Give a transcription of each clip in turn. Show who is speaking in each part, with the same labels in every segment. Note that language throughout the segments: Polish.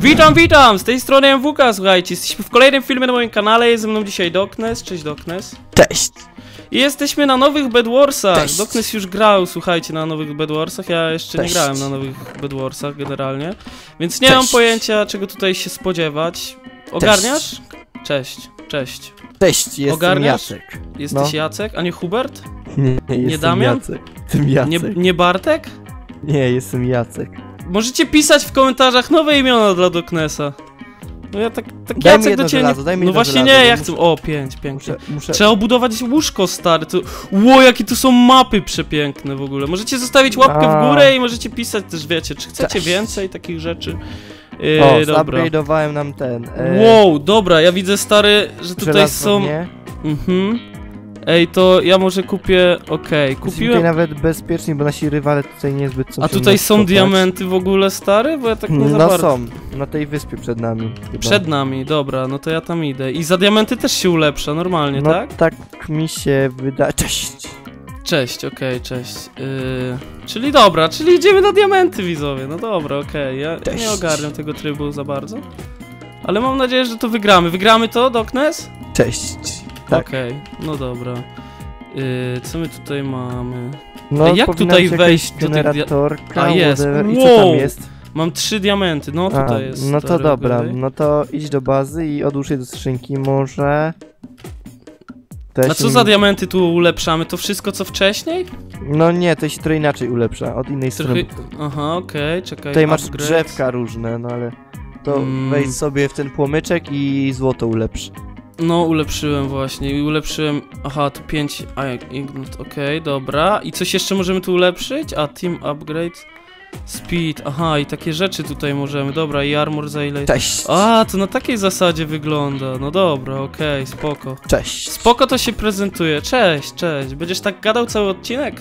Speaker 1: Witam, witam! Z tej strony MWK, słuchajcie, jesteśmy w kolejnym filmie na moim kanale, jest ze mną dzisiaj Doknes, cześć Doknes.
Speaker 2: Cześć!
Speaker 1: I jesteśmy na nowych Bedwarsach. Doknes już grał, słuchajcie, na nowych Bedwarsach, ja jeszcze nie
Speaker 2: Cześć.
Speaker 1: grałem na nowych Bedwarsach generalnie, więc nie
Speaker 2: Cześć.
Speaker 1: mam pojęcia, czego tutaj się spodziewać. Ogarniasz? Cześć, cześć.
Speaker 2: Cześć, jestem
Speaker 1: Ogarniasz?
Speaker 2: Jacek.
Speaker 1: Jesteś
Speaker 2: No.
Speaker 1: Jacek, a nie Hubert?
Speaker 2: Nie, jestem
Speaker 1: Damian?
Speaker 2: Jacek. Jacek.
Speaker 1: Nie,
Speaker 2: Nie,
Speaker 1: nie Bartek?
Speaker 2: jestem Jacek.
Speaker 1: Możecie pisać w komentarzach nowe imiona dla Doknesa. No ja tak, tak
Speaker 2: Daj
Speaker 1: Jacek do ciebie
Speaker 2: żelazo,
Speaker 1: nie... No właśnie
Speaker 2: żelazo,
Speaker 1: nie, ja
Speaker 2: muszę-
Speaker 1: chcę... O, pięć, pięknie.
Speaker 2: Muszę, muszę...
Speaker 1: Trzeba obudować łóżko, stary. To... Ło, jakie tu są mapy przepiękne w ogóle. Możecie zostawić łapkę w
Speaker 2: A.
Speaker 1: górę i możecie pisać też, wiecie, czy chcecie
Speaker 2: Cześć.
Speaker 1: więcej takich rzeczy. Yy,
Speaker 2: O,
Speaker 1: dobra.
Speaker 2: nam ten... E,
Speaker 1: Wow, dobra, ja widzę, stary, że tutaj są...
Speaker 2: Nie.
Speaker 1: Mhm. Ej, to ja może kupię... Okej,
Speaker 2: Kupiłem...
Speaker 1: kupiłem...
Speaker 2: tutaj nawet bezpiecznie, bo nasi rywale tutaj niezbyt są
Speaker 1: A
Speaker 2: się
Speaker 1: tutaj są diamenty w ogóle, stary? Bo ja tak nie za
Speaker 2: No
Speaker 1: bardzo...
Speaker 2: są, na tej wyspie przed nami. Chyba.
Speaker 1: Przed nami, dobra, no to ja tam idę. I za diamenty też się ulepsza, normalnie,
Speaker 2: No
Speaker 1: tak?
Speaker 2: tak mi się wydaje... Cześć!
Speaker 1: Cześć, okej, cześć. Yy, czyli dobra, czyli idziemy na diamenty, widzowie. No dobra, okej. Ja, ja
Speaker 2: Cześć.
Speaker 1: nie ogarniam tego trybu za bardzo. Ale mam nadzieję, że to wygramy. Wygramy to, Doknes?
Speaker 2: Cześć! Tak.
Speaker 1: Okej, no dobra. Yy, co my tutaj mamy?
Speaker 2: No,
Speaker 1: Ej, jak tutaj wejść do tych
Speaker 2: generatorka,
Speaker 1: A, jest.
Speaker 2: whatever. I co tam jest?
Speaker 1: Mam trzy diamenty, no
Speaker 2: A,
Speaker 1: tutaj jest.
Speaker 2: no to
Speaker 1: stary,
Speaker 2: dobra,
Speaker 1: okej.
Speaker 2: no to idź do bazy i odłóż je do skrzynki może. Ja
Speaker 1: A co
Speaker 2: nie-
Speaker 1: za diamenty tu ulepszamy? To wszystko co wcześniej?
Speaker 2: No nie, to się trochę inaczej ulepsza, od innej
Speaker 1: Trochę...
Speaker 2: strony.
Speaker 1: Aha, okej, czekaj.
Speaker 2: Tutaj masz
Speaker 1: upgrade.
Speaker 2: drzewka różne, no ale to
Speaker 1: Mm.
Speaker 2: wejdź sobie w ten płomyczek i złoto ulepsz.
Speaker 1: No, ulepszyłem właśnie i ulepszyłem. Aha, tu 5. A, ignot, okej, dobra. I coś jeszcze możemy tu ulepszyć? A, team upgrade. Speed, aha, i takie rzeczy tutaj możemy. Dobra, i armor za ile.
Speaker 2: Cześć!
Speaker 1: A, to na takiej zasadzie wygląda. No dobra, okej, spoko.
Speaker 2: Cześć!
Speaker 1: Spoko to się prezentuje. Cześć, cześć. Będziesz tak gadał cały odcinek?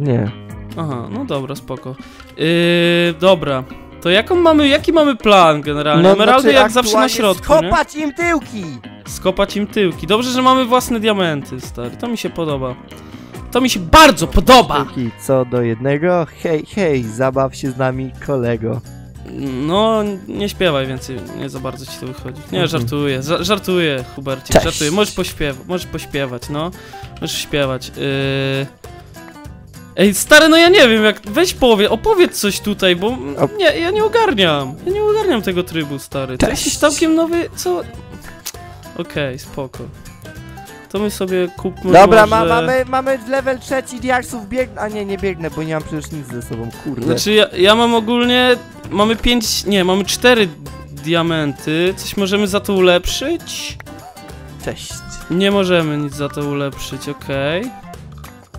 Speaker 2: Nie.
Speaker 1: Aha, no dobra, spoko. Yy, dobra. To jaką mamy, jaki mamy plan generalnie? Emeraldy
Speaker 2: znaczy
Speaker 1: jak zawsze na środku, nie?
Speaker 2: Skopać im tyłki!
Speaker 1: Skopać im tyłki. Dobrze, że mamy własne diamenty, stary. To mi się podoba. To mi się bardzo podoba!
Speaker 2: Tyłki co do jednego, hej, hej, zabaw się z nami kolego.
Speaker 1: No, nie śpiewaj więcej, nie za bardzo ci to wychodzi. Nie,
Speaker 2: Mhm.
Speaker 1: żartuję, Za- żartuję, Hubercie,
Speaker 2: Cześć.
Speaker 1: żartuję. Możesz pośpiewać, możesz pośpiewać, no. Możesz śpiewać. Yy... Ej, stary, no ja nie wiem, jak... Weź powie, opowiedz coś tutaj, bo... Nie, ja nie ogarniam. Ja nie ogarniam tego trybu, stary. To
Speaker 2: Cześć.
Speaker 1: jakiś całkiem nowy... Co... Okej, spoko. To my sobie kupmy
Speaker 2: Dobra,
Speaker 1: może...
Speaker 2: ma, mamy, mamy level trzeci diaksów, biegnę, a nie, nie biegnę, bo nie mam przecież nic ze sobą, kurde.
Speaker 1: Znaczy ja, ja mam ogólnie, mamy pięć, nie, mamy cztery diamenty, coś możemy za to ulepszyć?
Speaker 2: Cześć.
Speaker 1: Nie możemy nic za to ulepszyć, okej.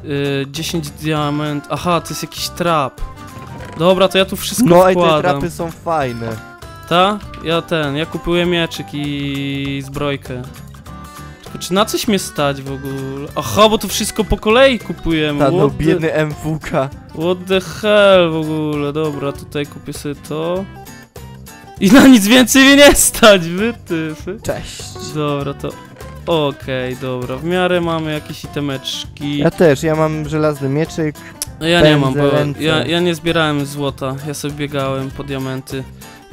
Speaker 1: Yy, 10 diament, aha, to jest jakiś trap. Dobra, to ja tu wszystko
Speaker 2: No i te
Speaker 1: wkładam.
Speaker 2: trapy są fajne.
Speaker 1: Ta? Ja ten, ja kupuję mieczyk i zbrojkę. Tylko czy na coś mnie stać w ogóle? Aha, bo to wszystko po kolei kupujemy.
Speaker 2: Ta no
Speaker 1: what the-
Speaker 2: biedny MWK.
Speaker 1: What the hell w ogóle, dobra, tutaj kupię sobie to. I na nic więcej mnie nie stać, wytyfy.
Speaker 2: Cześć.
Speaker 1: Dobra, to... Okej, dobra, w miarę mamy jakieś itemeczki.
Speaker 2: Ja też, ja mam żelazny mieczyk.
Speaker 1: No ja nie mam, bo
Speaker 2: ręce.
Speaker 1: ja, ja nie zbierałem złota, ja sobie biegałem po diamenty.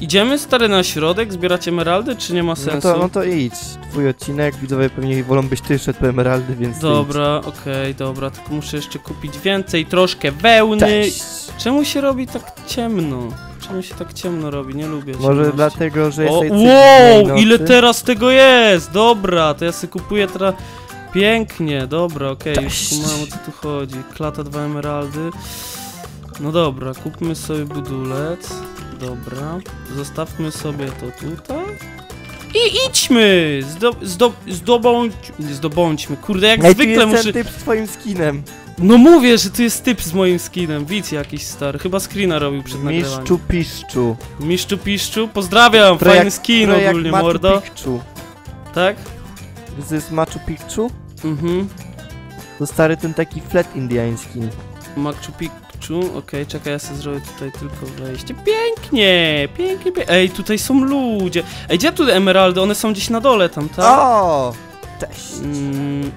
Speaker 1: Idziemy stary na środek, zbierać emeraldy, czy nie ma
Speaker 2: No
Speaker 1: sensu?
Speaker 2: to, no to idź. Twój odcinek, widzowie pewnie wolą byś ty szedł po emeraldy, więc
Speaker 1: Dobra, okej, dobra, tylko muszę jeszcze kupić więcej, troszkę wełny.
Speaker 2: Cześć.
Speaker 1: Czemu się robi tak ciemno? Czemu się tak ciemno robi? Nie lubię
Speaker 2: Może
Speaker 1: ciemności.
Speaker 2: dlatego, że
Speaker 1: O,
Speaker 2: jesteś
Speaker 1: wow, ile teraz tego jest! Dobra, to ja sobie kupuję teraz... Pięknie, dobra, okej, już
Speaker 2: Cześć.
Speaker 1: kumam o co tu chodzi. Klata, dwa emeraldy. No dobra, kupmy sobie budulec. Dobra, zostawmy sobie to tutaj. I idźmy! Zdo, zdo, zdobądź, zdobądźmy, kurde, jak zwykle
Speaker 2: jest
Speaker 1: muszę...
Speaker 2: typ z twoim skinem.
Speaker 1: No mówię, że tu jest typ z moim skinem, widz jakiś stary, chyba screena robił przed nagrywaniem.
Speaker 2: Miszczu piszczu.
Speaker 1: Miszczu Piszczu, pozdrawiam,
Speaker 2: Trochę
Speaker 1: fajny skin
Speaker 2: jak
Speaker 1: ogólnie,
Speaker 2: Machu
Speaker 1: mordo.
Speaker 2: Picchu.
Speaker 1: Tak?
Speaker 2: Jest Machu Picchu?
Speaker 1: Mhm.
Speaker 2: To stary ten taki flat indiański.
Speaker 1: Machu Picchu, okej, czekaj, ja sobie zrobię tutaj tylko wejście. Pięknie, pięknie, pięknie. Ej, tutaj są ludzie. Ej, gdzie tu emeraldy? One są gdzieś na dole tam, tak?
Speaker 2: O! Cześć.
Speaker 1: Mm,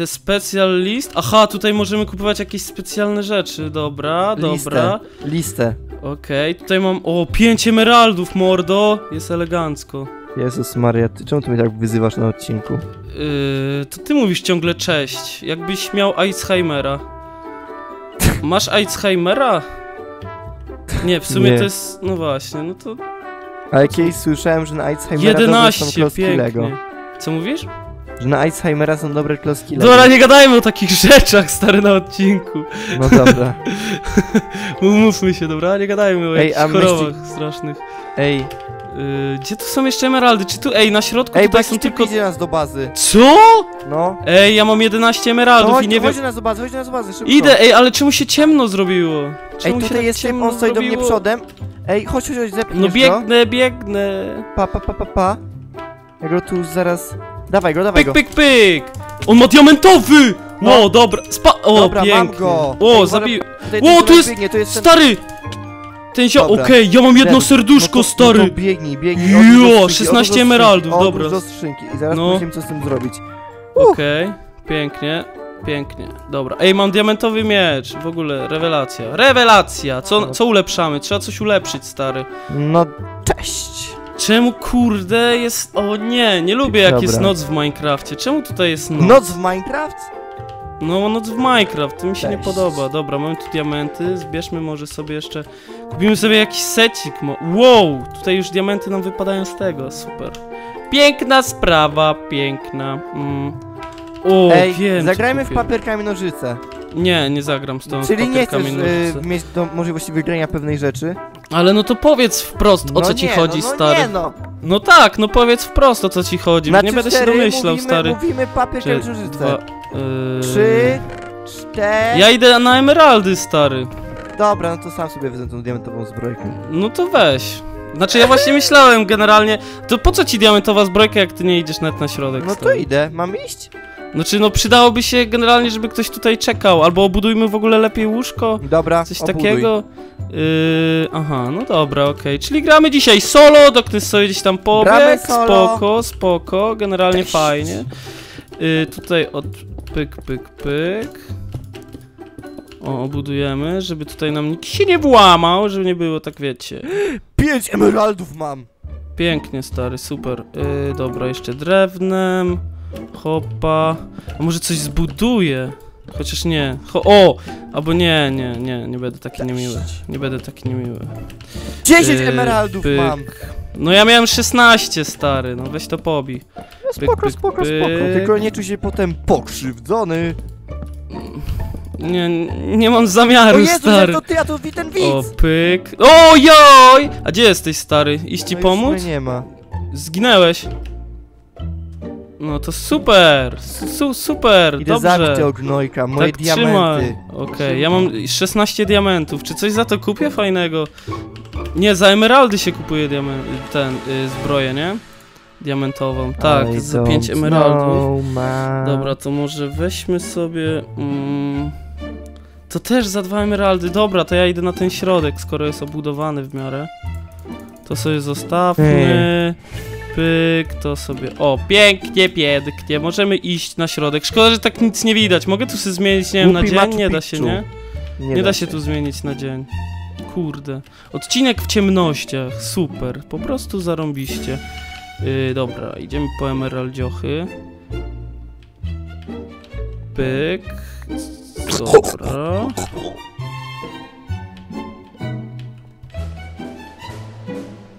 Speaker 1: the special list. Aha, tutaj możemy kupować jakieś specjalne rzeczy. Dobra, dobra.
Speaker 2: Listę.
Speaker 1: Okej, tutaj mam, o, pięć emeraldów, mordo, jest elegancko.
Speaker 2: Jezus Maria, ty czemu ty mnie tak wyzywasz na odcinku?
Speaker 1: Yy, to ty mówisz ciągle cześć, jakbyś miał Alzheimera. Masz Alzheimera? Nie, w sumie
Speaker 2: Nie.
Speaker 1: to jest, no właśnie, no to
Speaker 2: Ale kiedyś słyszałem, że na Alzheimera dobre są
Speaker 1: 11,
Speaker 2: klocki Lego.
Speaker 1: pięknie. Co mówisz?
Speaker 2: Że na Alzheimera są dobre klocki Lego.
Speaker 1: Dobra, nie gadajmy o takich rzeczach, stary, na odcinku.
Speaker 2: No dobra.
Speaker 1: Umówmy się, dobra? Nie gadajmy o
Speaker 2: Ej,
Speaker 1: jakichś
Speaker 2: a myśli-
Speaker 1: chorobach strasznych.
Speaker 2: Ej,
Speaker 1: Yy, gdzie tu są jeszcze emeraldy? Czy tu, ej, na środku
Speaker 2: ej,
Speaker 1: tutaj są
Speaker 2: typ
Speaker 1: tylko...
Speaker 2: idzie nas do bazy.
Speaker 1: Co?
Speaker 2: No.
Speaker 1: Ej, ja mam 11
Speaker 2: No
Speaker 1: emeraldów
Speaker 2: chodź,
Speaker 1: i nie
Speaker 2: chodź
Speaker 1: wiem...
Speaker 2: do nas do bazy, chodź do nas do bazy, szybko.
Speaker 1: Idę, ej, ale czemu się ciemno zrobiło?
Speaker 2: Ej,
Speaker 1: Czemu się
Speaker 2: tutaj
Speaker 1: tak
Speaker 2: jest typ,
Speaker 1: ciemno
Speaker 2: on stoi do mnie
Speaker 1: zrobiło?
Speaker 2: przodem. Ej, chodź, chodź, chodź, zepniesz
Speaker 1: No
Speaker 2: go.
Speaker 1: biegnę, biegnę.
Speaker 2: Pa, pa, pa, pa, pa. Ja go tu zaraz... Dawaj go, dawaj
Speaker 1: Pyk,
Speaker 2: go.
Speaker 1: pyk, pyk! On ma diamentowy!
Speaker 2: No.
Speaker 1: Ło, dobra, spa... O,
Speaker 2: Dobra, mam
Speaker 1: pięknie.
Speaker 2: go.
Speaker 1: O, zabił...
Speaker 2: Ten
Speaker 1: tu jest
Speaker 2: Biegnie, to jest ten...
Speaker 1: Stary! Ten zio... Okej, ja mam jedno serduszko,
Speaker 2: no to,
Speaker 1: stary!
Speaker 2: No to biegnij, biegnij.
Speaker 1: Jo,
Speaker 2: odłóż do skrzynki,
Speaker 1: 16
Speaker 2: odłóż do skrzynki,
Speaker 1: emeraldów, dobra.
Speaker 2: do skrzynki i zaraz
Speaker 1: No.
Speaker 2: pomyślimy co z tym zrobić.
Speaker 1: Okej, pięknie, pięknie. Dobra, ej, mam diamentowy miecz, w ogóle, rewelacja. Rewelacja! Co, co ulepszamy? Trzeba coś ulepszyć, stary.
Speaker 2: No, cześć.
Speaker 1: Czemu, kurde, jest... O nie, nie lubię jak
Speaker 2: Dobra.
Speaker 1: jest noc w Minecrafcie. Czemu tutaj jest noc?
Speaker 2: Noc w Minecraft?
Speaker 1: No, noc w Minecraft, to mi się nie
Speaker 2: Cześć.
Speaker 1: podoba. Dobra, mamy tu diamenty, zbierzmy może sobie jeszcze... Kupimy sobie jakiś secik, mo... Wow, tutaj już diamenty nam wypadają z tego, super. Piękna sprawa, piękna. Mm. O,
Speaker 2: Ej,
Speaker 1: wiem,
Speaker 2: zagrajmy w
Speaker 1: kupię.
Speaker 2: papier, kamień, nożyce.
Speaker 1: Nie, nie zagram z tą
Speaker 2: Czyli nie chcesz
Speaker 1: papierkami
Speaker 2: y,
Speaker 1: nożyce.
Speaker 2: mieć do możliwości wygrania pewnej rzeczy?
Speaker 1: Ale no to powiedz wprost, o
Speaker 2: no
Speaker 1: co ci
Speaker 2: nie,
Speaker 1: chodzi,
Speaker 2: no, no
Speaker 1: stary.
Speaker 2: Nie, no.
Speaker 1: No tak, no powiedz wprost, o co ci chodzi,
Speaker 2: Na
Speaker 1: nie
Speaker 2: trzy,
Speaker 1: będę się domyślał,
Speaker 2: mówimy,
Speaker 1: stary.
Speaker 2: Mówimy nożyce.
Speaker 1: dwa, yy...
Speaker 2: Trzy, cztery...
Speaker 1: Ja idę na emeraldy, stary.
Speaker 2: Dobra, no to sam sobie wezmę tą diamentową zbrojkę.
Speaker 1: No to weź. Znaczy ja właśnie myślałem generalnie, to po co ci diamentowa zbrojka, jak ty nie idziesz nawet na środek?
Speaker 2: No to
Speaker 1: stary?
Speaker 2: idę, mam iść?
Speaker 1: Znaczy no przydałoby się generalnie, żeby ktoś tutaj czekał, albo obudujmy w ogóle lepiej łóżko,
Speaker 2: Dobra,
Speaker 1: coś
Speaker 2: obuduj.
Speaker 1: takiego. Yy, aha, no dobra, okej. Czyli gramy dzisiaj solo, Doknes sobie gdzieś tam pobiegł, spoko, spoko, generalnie
Speaker 2: Cześć.
Speaker 1: fajnie. Yy, tutaj od pyk, pyk, pyk. O, obudujemy, żeby tutaj nam nikt się nie włamał, żeby nie było tak, wiecie.
Speaker 2: Pięć emeraldów mam!
Speaker 1: Pięknie, stary, super. Yy, dobra, jeszcze drewnem. Hopa. A może coś zbuduję? Chociaż nie. Ho o! Albo nie, nie, nie, nie będę taki niemiły. Nie będę taki niemiły.
Speaker 2: Dziesięć
Speaker 1: Yy,
Speaker 2: emeraldów
Speaker 1: pyk.
Speaker 2: mam!
Speaker 1: No ja miałem 16, stary, no weź to pobij.
Speaker 2: No spoko,
Speaker 1: pyk,
Speaker 2: spoko,
Speaker 1: pyk.
Speaker 2: spoko. Tylko nie czuj się potem pokrzywdzony.
Speaker 1: Nie, nie mam zamiaru,
Speaker 2: O Jezu,
Speaker 1: stary.
Speaker 2: to ty, a to wi- ten
Speaker 1: O,
Speaker 2: widz!
Speaker 1: pyk. O, joj! A gdzie jesteś, stary? Iść ci
Speaker 2: No już
Speaker 1: pomóc?
Speaker 2: nie ma.
Speaker 1: Zginęłeś. No to super, su super,
Speaker 2: Idę
Speaker 1: dobrze.
Speaker 2: zabić tego gnojka, moje
Speaker 1: tak
Speaker 2: diamenty.
Speaker 1: trzymaj. Okej, ja mam 16 diamentów. Czy coś za to kupię fajnego? Nie, za emeraldy się kupuje diament, ten, y, zbroję, nie? Diamentową. Tak,
Speaker 2: I
Speaker 1: za 5
Speaker 2: don't
Speaker 1: emeraldów.
Speaker 2: know.
Speaker 1: Dobra, to może weźmy sobie... Mm, to też za dwa emeraldy. Dobra, to ja idę na ten środek, skoro jest obudowany w miarę. To sobie zostawmy. Pyk, to sobie... O, pięknie, pięknie. Możemy iść na środek. Szkoda, że tak nic nie widać. Mogę tu sobie zmienić, nie wiem, na dzień?
Speaker 2: Machu
Speaker 1: Nie da się,
Speaker 2: Picchu.
Speaker 1: nie? Nie, da się tu zmienić na dzień. Kurde. Odcinek w ciemnościach. Super. Po prostu zarąbiście. Yy, dobra, idziemy po emeraldziochy. Pyk. Dobra.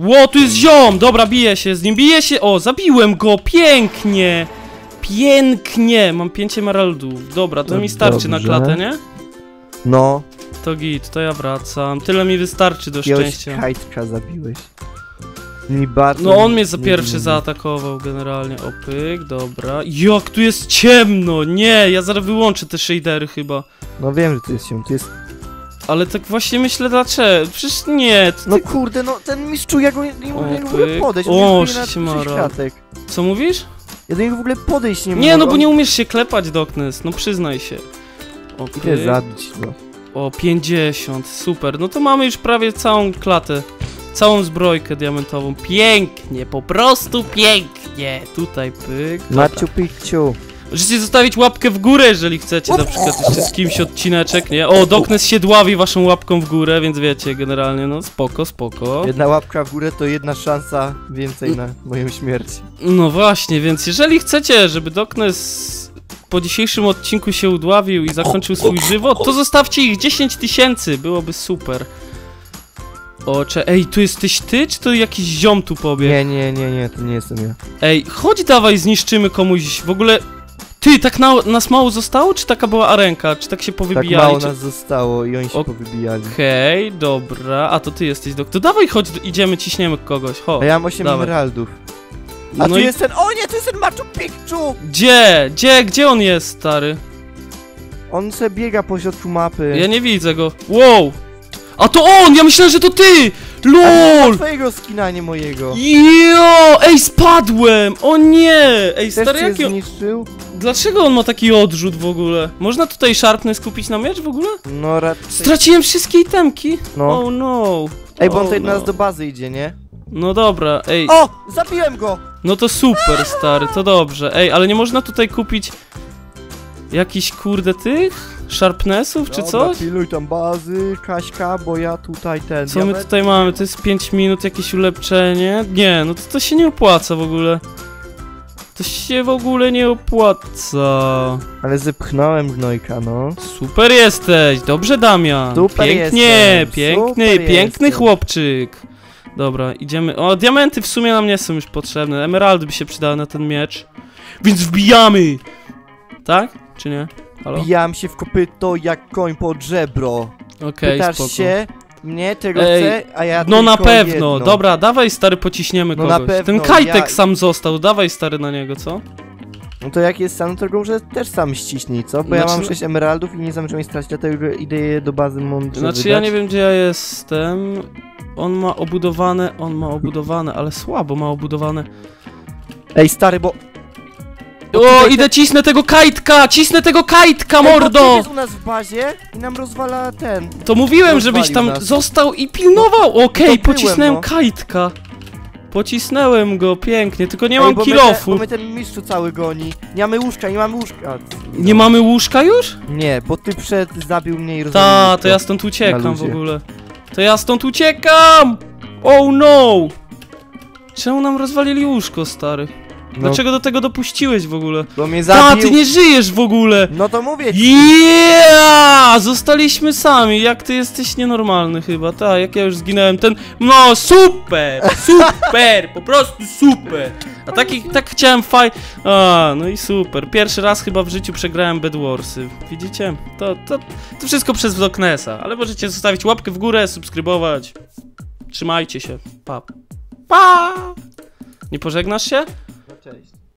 Speaker 1: Ło, tu jest ziom! Dobra, biję się z nim, biję się! O, zabiłem go! Pięknie! Pięknie! Mam pięć emeraldów. Dobra, to mi starczy na
Speaker 2: dobrze.
Speaker 1: klatę, nie?
Speaker 2: No,
Speaker 1: To git, to ja wracam. Tyle mi wystarczy do
Speaker 2: jakiegoś
Speaker 1: szczęścia.
Speaker 2: kajtka zabiłeś. Mi bardzo
Speaker 1: No on mnie za pierwszy zaatakował generalnie. Opyk, dobra. Jak tu jest ciemno! Nie, ja zaraz wyłączę te shadery chyba.
Speaker 2: No wiem, że to jest się, to jest...
Speaker 1: Ale tak właśnie myślę dlaczego. Przecież nie.
Speaker 2: No
Speaker 1: ty...
Speaker 2: kurde, no ten mistrzu, ja go nie, nie,
Speaker 1: O,
Speaker 2: mogę podejść.
Speaker 1: O, siemara. Co mówisz?
Speaker 2: Ja do niego w ogóle podejść nie mogę.
Speaker 1: Nie, no bo nie umiesz się klepać, Doknes. No przyznaj się. Opyk.
Speaker 2: Idę zabić go.
Speaker 1: O, 50, super. No to mamy już prawie całą klatę. Całą zbrojkę diamentową. Pięknie, po prostu pięknie. Tutaj pyk.
Speaker 2: Maciu Picciu.
Speaker 1: Możecie zostawić łapkę w górę, jeżeli chcecie na przykład jeszcze z kimś odcineczek, nie? O, Doknes się dławi waszą łapką w górę, więc wiecie, generalnie, no spoko, spoko.
Speaker 2: Jedna łapka w górę to jedna szansa więcej na moją śmierć.
Speaker 1: No właśnie, więc jeżeli chcecie, żeby Doknes po dzisiejszym odcinku się udławił i zakończył swój żywot, to zostawcie ich 10 tysięcy, byłoby super. O, cze... Ej, tu jesteś ty, czy to jakiś ziom tu pobiegł?
Speaker 2: Nie, nie, nie, nie, to nie jestem ja.
Speaker 1: Ej, chodź dawaj, zniszczymy komuś, w ogóle... Ty, tak na, nas mało zostało, czy taka była arenka? Czy tak się
Speaker 2: Tak
Speaker 1: powybijali?
Speaker 2: mało
Speaker 1: czy...
Speaker 2: nas zostało i oni się
Speaker 1: O-
Speaker 2: powybijali.
Speaker 1: Okej, dobra, a to ty jesteś doktor. Dawaj, chodź, idziemy, ciśniemy kogoś, ho.
Speaker 2: A ja mam 8
Speaker 1: Dawaj.
Speaker 2: emeraldów. A
Speaker 1: No
Speaker 2: tu
Speaker 1: i-
Speaker 2: jest ten, o nie, to jest ten Machu Picchu!
Speaker 1: Gdzie? Gdzie? Gdzie on jest, stary?
Speaker 2: On sobie biega po środku mapy.
Speaker 1: Ja nie widzę go. Wow! A to on! Ja myślałem, że to ty! LOL!
Speaker 2: twojego skina, nie mojego.
Speaker 1: Jo! Ej, spadłem! O nie! Ej,
Speaker 2: Też
Speaker 1: stary, jaki on...
Speaker 2: zniszczył?
Speaker 1: Dlaczego on ma taki odrzut w ogóle? Można tutaj Sharpness kupić na miecz w ogóle?
Speaker 2: No raczej...
Speaker 1: Straciłem wszystkie itemki!
Speaker 2: No.
Speaker 1: Oh no!
Speaker 2: Ej, bo on
Speaker 1: Oh,
Speaker 2: tutaj do
Speaker 1: no.
Speaker 2: nas do bazy idzie, nie?
Speaker 1: No dobra, ej.
Speaker 2: O! Zabiłem go!
Speaker 1: No to super, stary, to dobrze. Ej, ale nie można tutaj kupić jakichś kurde tych sharpnessów czy
Speaker 2: Dobra,
Speaker 1: coś?
Speaker 2: piluj tam bazy, Kaśka, bo ja tutaj ten...
Speaker 1: Co my tutaj mamy? To jest 5 minut, jakieś ulepszenie? Nie, no to, to się nie opłaca w ogóle. To się w ogóle nie opłaca.
Speaker 2: Ale zepchnąłem gnojka, no.
Speaker 1: Super jesteś, dobrze Damian.
Speaker 2: Super
Speaker 1: Pięknie,
Speaker 2: jestem,
Speaker 1: piękny,
Speaker 2: super
Speaker 1: piękny
Speaker 2: jestem.
Speaker 1: chłopczyk. Dobra, idziemy. O, diamenty w sumie nam nie są już potrzebne. Emeraldy by się przydały na ten miecz. Więc wbijamy! Tak? Czy nie? Halo?
Speaker 2: Bijam się w kopyto jak koń pod żebro.
Speaker 1: Okej,
Speaker 2: Pytasz
Speaker 1: spoko.
Speaker 2: się mnie, czego
Speaker 1: Ej,
Speaker 2: chcę, a ja
Speaker 1: No na pewno,
Speaker 2: jedno.
Speaker 1: dobra, dawaj stary, pociśniemy
Speaker 2: No na
Speaker 1: kogoś.
Speaker 2: pewno,
Speaker 1: Ten kajtek
Speaker 2: ja-
Speaker 1: sam został, dawaj stary na niego, co?
Speaker 2: No to jak jest sam, to go może też sam ściśnij, co? Bo ja
Speaker 1: Znaczy,
Speaker 2: mam
Speaker 1: no-
Speaker 2: 6 emeraldów i nie zamierzam jej stracić, dlatego idę je do bazy mądrze
Speaker 1: Znaczy
Speaker 2: wydać.
Speaker 1: ja nie wiem gdzie ja jestem. On ma obudowane, on ma obudowane, ale słabo ma obudowane.
Speaker 2: Ej, stary, bo...
Speaker 1: O, idę cisnę tego kajtka! Cisnę tego kajtka, mordo!
Speaker 2: jest u nas w bazie i nam rozwala ten.
Speaker 1: To mówiłem,
Speaker 2: Rozwalił
Speaker 1: żebyś tam
Speaker 2: nas.
Speaker 1: został i pilnował! Okej,
Speaker 2: byłem,
Speaker 1: pocisnąłem
Speaker 2: no.
Speaker 1: kajtka. Pocisnąłem go, pięknie, tylko nie mam
Speaker 2: bo
Speaker 1: kilofu.
Speaker 2: Te, bo mnie ten mistrzu cały goni. Nie mamy łóżka, nie mamy łóżka.
Speaker 1: Nie mamy łóżka już?
Speaker 2: Nie, bo ty przed zabił mnie i rozwalił
Speaker 1: Ta,
Speaker 2: łóżko.
Speaker 1: to ja stąd uciekam w
Speaker 2: luzie.
Speaker 1: ogóle. To ja stąd uciekam! Oh no! Czemu nam rozwalili łóżko, stary?
Speaker 2: No,
Speaker 1: Dlaczego do tego dopuściłeś w ogóle?
Speaker 2: Bo mnie zabił.
Speaker 1: ty nie żyjesz w ogóle!
Speaker 2: No to mówię ci.
Speaker 1: Yeah! Zostaliśmy sami, jak ty jesteś nienormalny chyba, tak, jak ja już zginąłem, ten... No, super! Super! Po prostu super! A taki, tak chciałem faj... A, no i super. Pierwszy raz chyba w życiu przegrałem Bed Warsy. Widzicie? To, to, to wszystko przez Vlognesa, ale możecie zostawić łapkę w górę, subskrybować. Trzymajcie się. Pa. Pa! Nie pożegnasz się?
Speaker 2: No cześć.